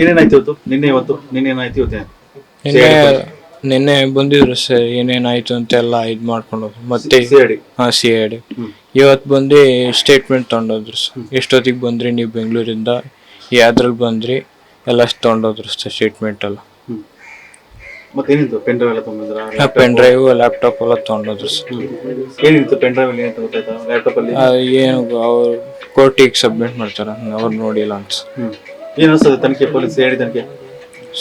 ಏನೇನಾಯ್ತು ಇವತ್ತು? ನಿನ್ನೆ ಇವತ್ತು? ನಿನ್ನೆ ಏನಾಯ್ತು ಇವತ್ತೇ? ನಿನ್ನೆ ನಿನ್ನೆ ಬಂದಿದ್ರು ಸರ್ ಏನೇನಾಯ್ತು ಅಂತೆಲ್ಲ ಇದು ಮಾಡ್ಕೊಂಡು. ಮತ್ತೆ ಸಿಐಡಿ ಹಾಂ ಸಿ ಐ ಡಿ. ಇವತ್ತು ಬಂದು ಸ್ಟೇಟ್ಮೆಂಟ್ ತೊಗೊಂಡೋದ್ರು ಸರ್. ಎಷ್ಟೊತ್ತಿಗೆ ಬಂದ್ರಿ ನೀವು ಬೆಂಗಳೂರಿಂದ? ಯಾವ್ದ್ರಲ್ಲಿ ಬಂದ್ರಿ? ಎಲ್ಲ ತಗೊಂಡೋದ್ರು ಸರ್ ಸ್ಟೇಟ್ಮೆಂಟ್ ಎಲ್ಲ. ಹ್ಮ್. ಮತ್ತೆ ಏನಿತ್ತು? ಪೆನ್ ಡ್ರೈವ್ ಎಲ್ಲ ತೊಗೊಂಡಿದ್ರ ಪೆನ್ ಡ್ರೈವ್ ಲ್ಯಾಪ್ಟಾಪ್ ಎಲ್ಲ ತೊಗೊಂಡೋದ್ರು ಸರ್. ಏನಿತ್ತು ಪೆನ್ ಡ್ರೈವ್ ಅಲ್ಲಿ? ಏನಂತ ಗೊತ್ತಾಯ್ತಾ ಲ್ಯಾಪ್ಟಾಪ್ ಅಲ್ಲಿ? ಆ, ಏನು ಅವ್ರು ಕೋರ್ಟಿಗೆ ಸಬ್ಮಿಟ್ ಮಾಡ್ತಾರೆ. ಅವ್ರು ನೋಡಿಲ್ಲ ಅಂತ. ಹ್ಮ್. ಏನ್ ಅನ್ಸ್ತದೆ ತನಿಖೆ ಪೊಲೀಸ್ ಹೇಳಿ ತನಿಖೆ?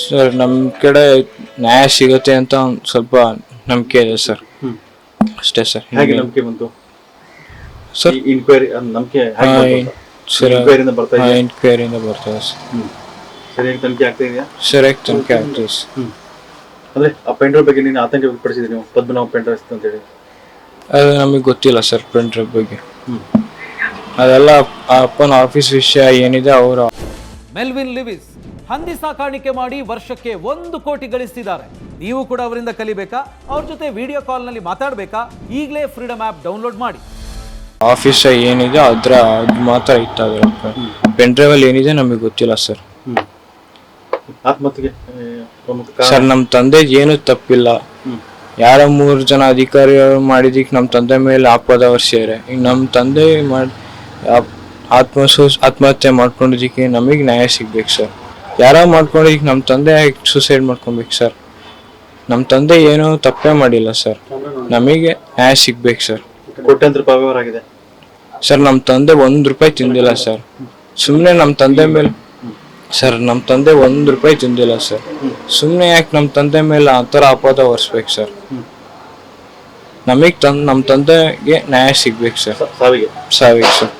ಸರ್ ನಮ್ಮ ಕಡೆ ನ್ಯಾಯ ಸಿಗುತ್ತೆ ಅಂತ ಒಂದ್ ಸ್ವಲ್ಪ ನಂಬಿಕೆ ಇದೆ ಸರ್. ಹ್ಮ್. ಅಷ್ಟೇ ಸರ್. ಹೇಗೆ ನಂಬಿಕೆ ಬಂತು? ಸರ್ ಇನ್ಕ್ವೈರಿ ನಂಬಿಕೆ? ಸರ್ ಇನ್ಕ್ವೈರಿಯಿಂದ ಬರ್ತಾ ಇದೆಯಾ? ಇನ್ಕ್ವೈರಿಯಿಂದ ಬರ್ತದೆ ಸರ್. ಹ್ಮ್. ಸರಿಯಾಗಿ ತನಿಖೆ ಆಗ್ತಾ ಇದೆಯಾ? ಸರಿಯಾಗಿ ತನಿಖೆ ಆಗ್ತದೆ ಸರ್? ಅಂದ್ರೆ ಆ ಪೆಂಡ್ರ ಬಗ್ಗೆ ನೀನು ಆತಂಕ ವ್ಯಕ್ತಪಡಿಸಿದ್ರಿ ನೀವು? ಪದ್ಮನಾಭ ಪೆಂಡ್ರ ಅಂತ ಹೇಳಿ. ಅದು ನಮಗೆ ಗೊತ್ತಿಲ್ಲ ಸರ್ ಪೆನ್ ಬಗ್ಗೆ. ಹ್ಮ್. ಅದೆಲ್ಲ ಆ ಅಪ್ಪನ ಆಫೀಸ್ ವಿಷಯ ಏನಿದೆ ಅವರ ಮೆಲ್ವಿನ್ ಲಿವಿಸ್ ಹಂದಿ ಸಾಕಾಣಿಕೆ ಮಾಡಿ ವರ್ಷಕ್ಕೆ ಒಂದು ಕೋಟಿ ಗಳಿಸಿದ್ದಾರೆ. ನೀವು ಕೂಡ ಅವರಿಂದ ಕಲಿಬೇಕಾ? ಅವ್ರ ಜೊತೆ ವಿಡಿಯೋ ಕಾಲ್ನಲ್ಲಿ ಮಾತಾಡಬೇಕಾ? ಈಗಲೇ ಫ್ರೀಡಮ್ ಆ್ಯಪ್ ಡೌನ್ಲೋಡ್ ಮಾಡಿ. ಆಫೀಸ್ ಏನಿದೆ ಅದ್ರ ಅದು ಮಾತ್ರ ಇತ್ತು ಪೆನ್ ಡ್ರೈವಲ್ಲಿ ಏನಿದೆ ನಮಗೆ ಗೊತ್ತಿಲ್ಲ ಸರ್. ಹ್ಮ್ ಆತ್ಮಹತ್ಯೆಗೆ ಪ್ರಮುಖ ಕಾರಣ. ಸರ್ ನಮ್ಮ ತಂದೆ ಏನು ತಪ್ಪಿಲ್ಲ. ಯಾರ ಮೂರು ಜನ ಅಧಿಕಾರಿಗಳು ಮಾಡಿದಕ್ಕೆ ನಮ್ಮ ತಂದೆ ಮೇಲೆ ಆಪದ ವರ್ಷ ಈಗ ನಮ್ಮ ತಂದೆ ಮಾಡಿ ಆತ್ಮಸು ಆತ್ಮಹತ್ಯೆ ಮಾಡ್ಕೊಂಡಿದ್ದಕ್ಕೆ ನಮಗೆ ನ್ಯಾಯ ಸಿಗ್ಬೇಕು ಸರ್. ಯಾರ ಮಾಡ್ಕೊಂಡಿದ್ದಕ್ಕೆ ನಮ್ಮ ತಂದೆ ಸುಸೈಡ್ ಮಾಡ್ಕೊಬೇಕು ಸರ್. ನಮ್ಮ ತಂದೆ ಏನೂ ತಪ್ಪೇ ಮಾಡಿಲ್ಲ ಸರ್. ನಮಗೆ ನ್ಯಾಯ ಸಿಗ್ಬೇಕು ಸರ್. ಕೋಟ್ಯಂತರ ರೂಪಾಯಿ ವ್ಯವಹಾರ ಸರ್ ನಮ್ಮ ತಂದೆ ಒಂದು ರೂಪಾಯಿ ತಿಂದಿಲ್ಲ ಸರ್. ಸುಮ್ಮನೆ ನಮ್ಮ ತಂದೆ ಮೇಲೆ ಸರ್ ನಮ್ಮ ತಂದೆ ಒಂದು ರೂಪಾಯಿ ತಿಂದಿಲ್ಲ ಸರ್. ಸುಮ್ಮನೆ ಯಾಕೆ ನಮ್ಮ ತಂದೆ ಮೇಲೆ ಆ ಥರ ಅಪವಾದ ಹೊರಿಸ್ಬೇಕು ಸರ್? ನಮಗೆ ತನ್ ನಮ್ಮ ತಂದೆಗೆ ನ್ಯಾಯ ಸಿಗ್ಬೇಕು ಸರ್. ಸಾವಿಗೆ. ಸಾವಿಗೆ ಸರ್.